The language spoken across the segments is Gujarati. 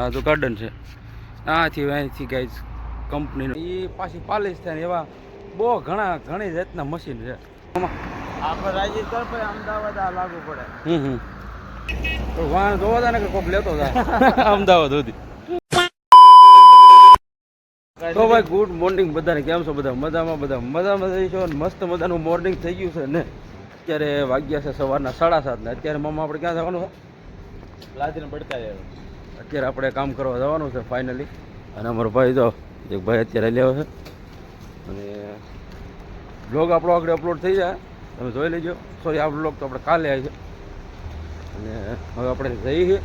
આ તો ગાર્ડન છે. આથી અહીંથી ગાઈઝ કંપનીનું એ પાછી થાય એવા બહુ ઘણા ઘણી જાતના મશીન છે. આપણે રાજસ્થાન પર અમદાવાદ આ લાગુ પડે. હમ તો વાહન જોવા ને કે કોક લેતો જાય? અમદાવાદ સુધી. તો ભાઈ ગુડ મોર્નિંગ બધાને. કેમ છો બધા? મજામાં બધા મજામાં થઈ છો મસ્ત મજાનું મોર્નિંગ થઈ ગયું છે ને? અત્યારે વાગ્યા છે સવારના સાડા સાત ને અત્યારે મામા આપણે ક્યાં જવાનું છે? લાદીને પડતા જાય અત્યારે આપણે કામ કરવા જવાનું છે ફાઇનલી અને અમારો ભાઈ તો એક ભાઈ અત્યારે લેવો છે. અને બ્લોગ આપણો આગળ અપલોડ થઈ જાય. તમે જોઈ લેજો. સોરી આ બ્લોગ તો આપણે કાલે આવી છે. અને હવે આપણે જઈએ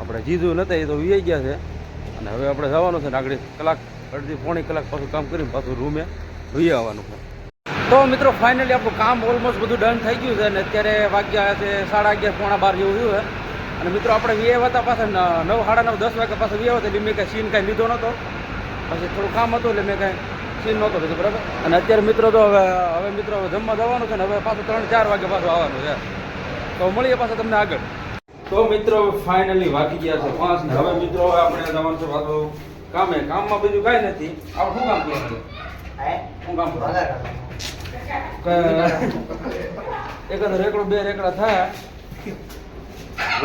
આપણે જીધું નતા, એ તો વી ગયા છે. અને હવે આપણે જવાનું છે ને આગળ કલાક, અડધી, પોણી કલાક પાછું કામ કરીને પાછું રૂમે વી આવવાનું છે. તો મિત્રો ફાઇનલી આપણું કામ ઓલમોસ્ટ બધું ડન થઈ ગયું છે. અને અત્યારે વાગ્યા છે સાડા અગિયાર, પોણા બાર જેવું થયું છે. અને મિત્રો આપણે વી હતા પાછા ન- નવ સાડા નવ દસ વાગ્યા પાછા વી આવ્યા એટલે મેં કાંઈ સીન કાંઈ લીધો નહોતો. પછી થોડું કામ હતું એટલે મેં કાંઈ સીન નહોતો લીધો બરાબર? અને અત્યારે મિત્રો તો હવે હવે મિત્રો હવે જમવા જવાનું છે ને હવે પાછું ત્રણ ચાર વાગે પાછું આવવાનું છે. તો મળીએ પાછા તમને આગળ. તો મિત્રો ફાઇનલી વાગી ગયા છે પાંચ ને. હવે મિત્રો હવે આપણે જવાનું છે પાછું કામે. કામમાં બીજું કાંઈ નથી. આપણે શું કામ કરવાનું શું કામ કરવાનું એકાદ રેકડો બે રેકડા થાય.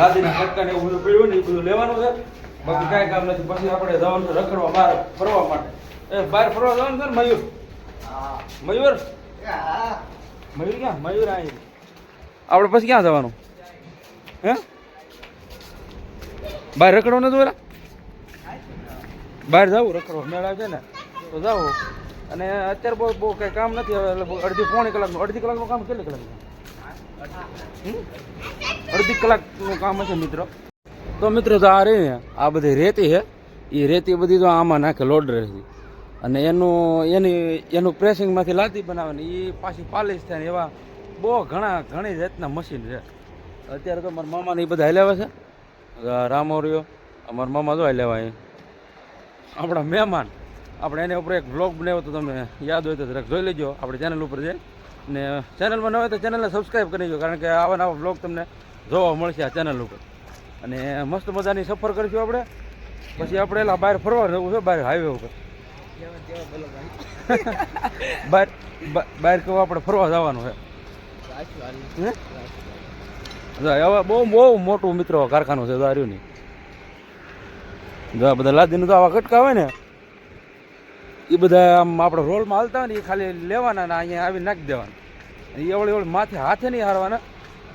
લાદીના ખટકા ને એવું બધું પીડ્યું ને એ બધું લેવાનું છે. બાકી કાંઈ કામ નથી. પછી આપણે જવાનું છે રખડવા બહાર ફરવા માટે. એ બહાર ફરવા જવાનું છે ને મયુર? મયુર? મયુર ક્યાં? મયુર અહીં આપણે પછી ક્યાં જવાનું? હે? બહાર રખડવા નથી બરા બહાર જવું રખડવા. મેળા છે ને. તો જાવું. અને અત્યારે બહુ બહુ કંઈ કામ નથી. હવે અડધી પોણી કલાકનું અડધી કલાકનું કામ કેટલી કલાકનું? અડધી કલાકનું કામ હશે મિત્રો. તો મિત્રો તો આ રહી ને, આ બધી રેતી છે એ રેતી બધી તો આમાં નાખે લોડ રહેતી અને એનું, એની, એનું પ્રેસિંગમાંથી લાદી બનાવવાની એ પાછી પાલિશ થાય ને એવા બહુ ઘણા, ઘણી જાતના મશીન છે. અત્યારે તો મારા મામાને એ બધા હલાવે છે. રામોરિયો અમારા મામા જો હલાવે આપણા મહેમાન, આપણે એની ઉપર એક બ્લોગ બનાવ્યો તો તમે યાદ હોય તો જરાક જોઈ લેજો, આપણે ચેનલ ઉપર જઈ ને ચેનલમાં ન હોય તો ચેનલને સબસ્ક્રાઈબ કરી લેજો કારણ કે આવા નવા બ્લોગ તમને જોવા મળશે આ ચેનલ ઉપર. અને મસ્ત મજાની સફર કરીશું આપણે. પછી આપણે એલા બહાર ફરવા જવું છે, બહાર હાઈવે ઉપર. બહાર બહાર કહું આપણે ફરવા જવાનું છે? જો, હવે બહુ બહુ મોટું મિત્રો કારખાનું છે દાર્યું નહીં. જો બધા લાદીનું તો આવા કટકા હોય ને એ બધા આમ આપણે રોલમાં હાલતા હોય ને એ ખાલી લેવાના ને અહીંયા આવી નાખી દેવાના. એ ઓળી ઓળી માથે હાથે નહીં હારવાના.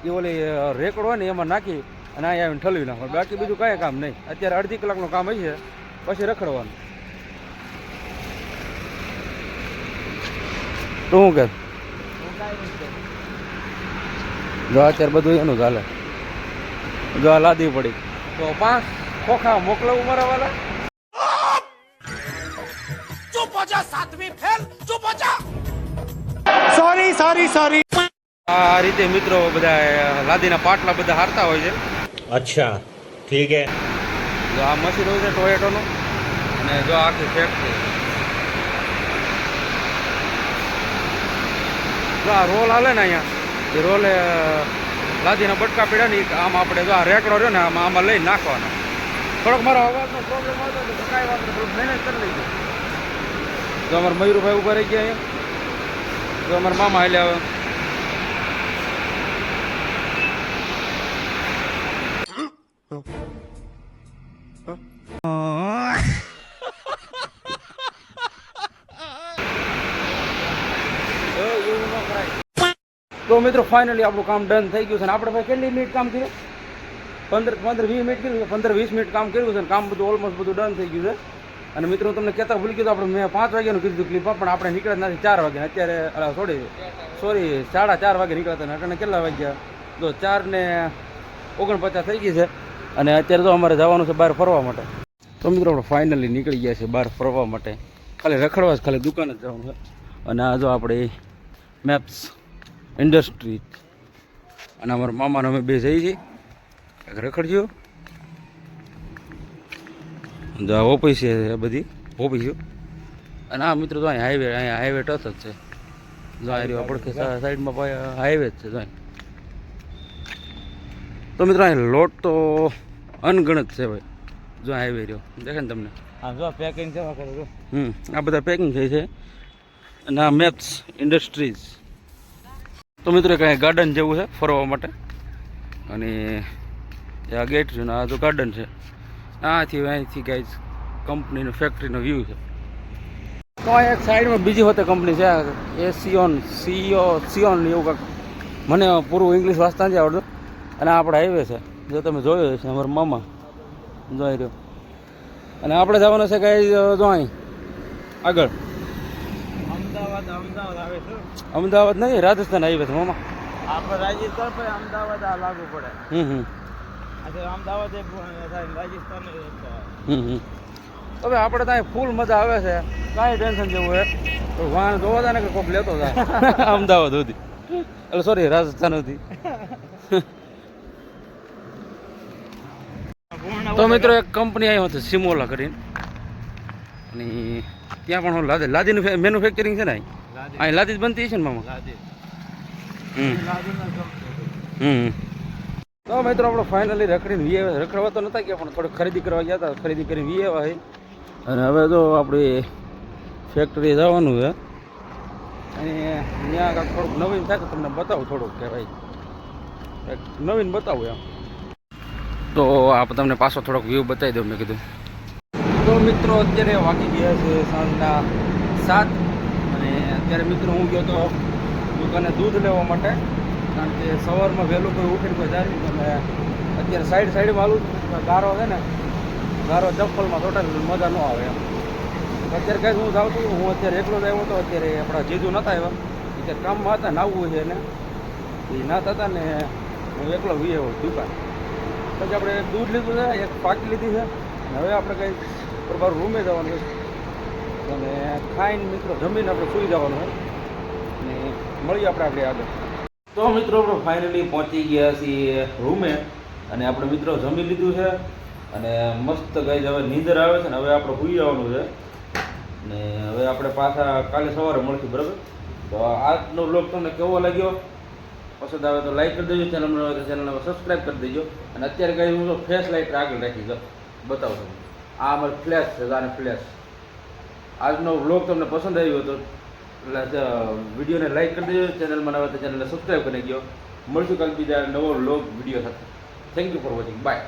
એ ઓલી રેકડો હોય ને એમાં નાખી અને અહીંયા આવીને ઠલવી નાખવાનું. બાકી બીજું કાંઈ કામ નહીં. અત્યારે અડધી કલાકનું કામ હશે, પછી રખડવાનું. તો શું કે? જો અત્યારે બધું એનું ચાલે જો આ લાદી પડી. તો પાંચ ખોખા મોકલાવું મારા વાલા? સોરી સોરી સોરી આ રીતે મિત્રો બધા લાદીના પાટલા બધા હારતા હોય છે. અચ્છા ઠીક હે. જો આ મશીન હોય છે ટોયેટોનું અને જો આખી ફેક્ટરી જો આ રોલ હાલે ને અહીંયા એ રોલે લાદીના બટકા પીડ્યા ને આમ આપણે જો આ રેકડો રહ્યો ને આમ આમાં લઈ નાખવાના. થોડોક મારો અવાજનો પ્રોબ્લેમ હતો તો કાંઈ વાત નહીં મેનેજ કરી લઈશું તો અમારા મયુરભાઈ ઊભા રહી ગયા અહીંયા. જો અમારા મામા હાલે આવે. તો મિત્રો ફાઇનલી આપણું કામ ડન થઈ ગયું છે અને આપણે ભાઈ કેટલી મિનિટ કામ કર્યું? પંદર પંદર, વીસ મિનિટ કર્યું પંદર, વીસ મિનિટ કામ કર્યું છે કામ બધું ઓલમોસ્ટ બધું ડન થઈ ગયું છે. અને મિત્રો તમને કહેતા ભૂલી ગયું આપણે મેં પાંચ વાગ્યાનું કીધું ક્લિપ પણ આપણે નીકળ્યા નથી ચાર વાગે. અત્યારે સોરી સોરી સાડા ચાર વાગે નીકળ્યા હતા અને કેટલા વાગ્યા? તો ચાર ને ઓગણપચાસ થઈ ગઈ છે. અને અત્યારે તો અમારે જવાનું છે બહાર ફરવા માટે. તો મિત્રો, આપણે ફાઇનલી નીકળી ગયા છે બહાર ફરવા માટે. ખાલી રખડવા જ ખાલી દુકાન જ જવાનું છે. અને આ જો આપણે મેપ્સ ઇન્ડસ્ટ્રી અને અમારા મામાને અમે બે જઈએ છીએ. રખડજો. જો આ ઓફિસ છે આ બધી? ઓફિસો અને આ મિત્રો તો અહીં હાઈવે અહીંયા હાઈવે ટચ જ છે. જો આ રહ્યો પડખે સાઈડમાં હાઈવે જ છે. જો તો મિત્રો અહીં લોટ તો અનગણત છે ભાઈ. જો હાઈવે રહ્યો. દેખે ને તમને? જો પેકિંગ હમ આ બધા પેકિંગ થઈ છે. અને આ મેપ્સ ઇન્ડસ્ટ્રીઝ તો મિત્રો કાંઈ ગાર્ડન જેવું છે ફરવા માટે. અને આ ગેટ છે ને આ તો ગાર્ડન છે. આથી અહીંથી ગાઈઝ કંપનીનો ફેક્ટરીનો વ્યૂ છે. તો એક સાઈડમાં બીજી હોતે કંપની છે એ સિયોન સીઓ સિયોન એવું કંઈક મને પૂરું ઇંગ્લિશ વાંચતા નથી આવડતું. અને આપણે હાઈવે છે. જો તમે જોયો છે અમારા મામા. જોઈ રહ્યો. અને આપણે જવાનું છે કઈ જો અહીં. આગળ. અમદાવાદ અમદાવાદ આવે છે. અમદાવાદ નહીં રાજસ્થાન હાઈવે છે મામા. આપણે રાજસ્થાન અમદાવાદ આ લાગુ પડે. હમ હમ. અમદાવાદ રાજસ્થાન એ થાય. હમ હમ. હવે આપણે ત્યાં ફૂલ મજા આવે છે. કાંઈ ટેન્શન જેવું હે તો વાહન જોવા હતા ને કે કોઈક લેતો હતા અમદાવાદ સુધી. એટલે સોરી રાજસ્થાન સુધી. તો મિત્રો એક કંપની આવી હતી સિમોલા કરીને. અને ત્યાં પણ હું લાદી લાદીનું મેન્યુફેક્ચરિંગ છે ને અહીં? લાદી. જ બનતી છે ને મામા? હમ. હમ. તો મિત્રો, આપણે ફાઇનલી રખડીને વી આવ્યા રખડવા તો નતા ગયા, પણ થોડી ખરીદી કરવા ગયા હતા. ખરીદી કરીને વી આવ્યા અને હવે તો આપણી ફેક્ટરી જવાનું છે. અને ત્યાં આગળ થોડુંક નવીન થાય તમને બતાવું થોડુંક કે ભાઈ નવીન બતાવું એમ. તો આપ તમને પાછો થોડોક વ્યૂ બતાવી દઉં, મેં કીધું. તો મિત્રો, અત્યારે વાગી ગયા છે સાંજના સાત. અને અત્યારે મિત્રો હું ગયો તો દુકાને દૂધ લેવા માટે. કારણ કે સવારમાં વહેલું કોઈ ઉઠીને કોઈ જાય અને અત્યારે સાઈડ સાઈડમાં આવું. ગારો છે ને, ગારો ચપ્પલમાં ટોટલ મજા ન આવે એમ. અત્યારે કાંઈ હું જાઉં છું. હું અત્યારે એકલો જ આવ્યો હતો અત્યારે આપણા જીજુ નહોતા આવ્યા. અત્યારે કામમાં હતા નાવું છે એને. એ ના થતા ને હું એકલો વી આવ્યો દુકાન. પછી આપણે દૂધ લીધું છે, એક પાકી લીધી છે. અને હવે આપણે કંઈ પ્રભાર રૂમે જવાનું છે. અને ખાઈને મિત્રો જમીને આપણે સૂઈ જવાનું હોય અને મળીએ આપણે આગળ આગળ. તો મિત્રો આપણે ફાઇનલી પહોંચી ગયા છીએ રૂમે અને આપણે મિત્રો જમી લીધું છે અને મસ્ત ગાઈઝ હવે નીંદર આવે છે ને હવે આપણે સુઈ જવાનું છે. ને હવે આપણે પાછા કાલે સવારે મળશું, બરાબર? તો આજનો બ્લોગ તમને કેવો લાગ્યો? પસંદ આવે તો લાઈક કરી દેજો ચેનલ આવે તો ચેનલને સબસ્ક્રાઈબ કરી દેજો. અને અત્યારે કઈ હું તો ફ્લેશ લાઇટ આગળ રાખી દો બતાવો તમને. આ અમારી ફ્લેશ છે આને ફ્લેશ આજનો બ્લોગ તમને પસંદ આવ્યો હતો વિડીયોને લાઈક કરી દેજો ચેનલમાં આવે તો ચેનલને સબસ્ક્રાઈબ કરી દેજો મળશું કાલે બીજા નવો લોગ વીડિયો સાથે. Thank you for watching bye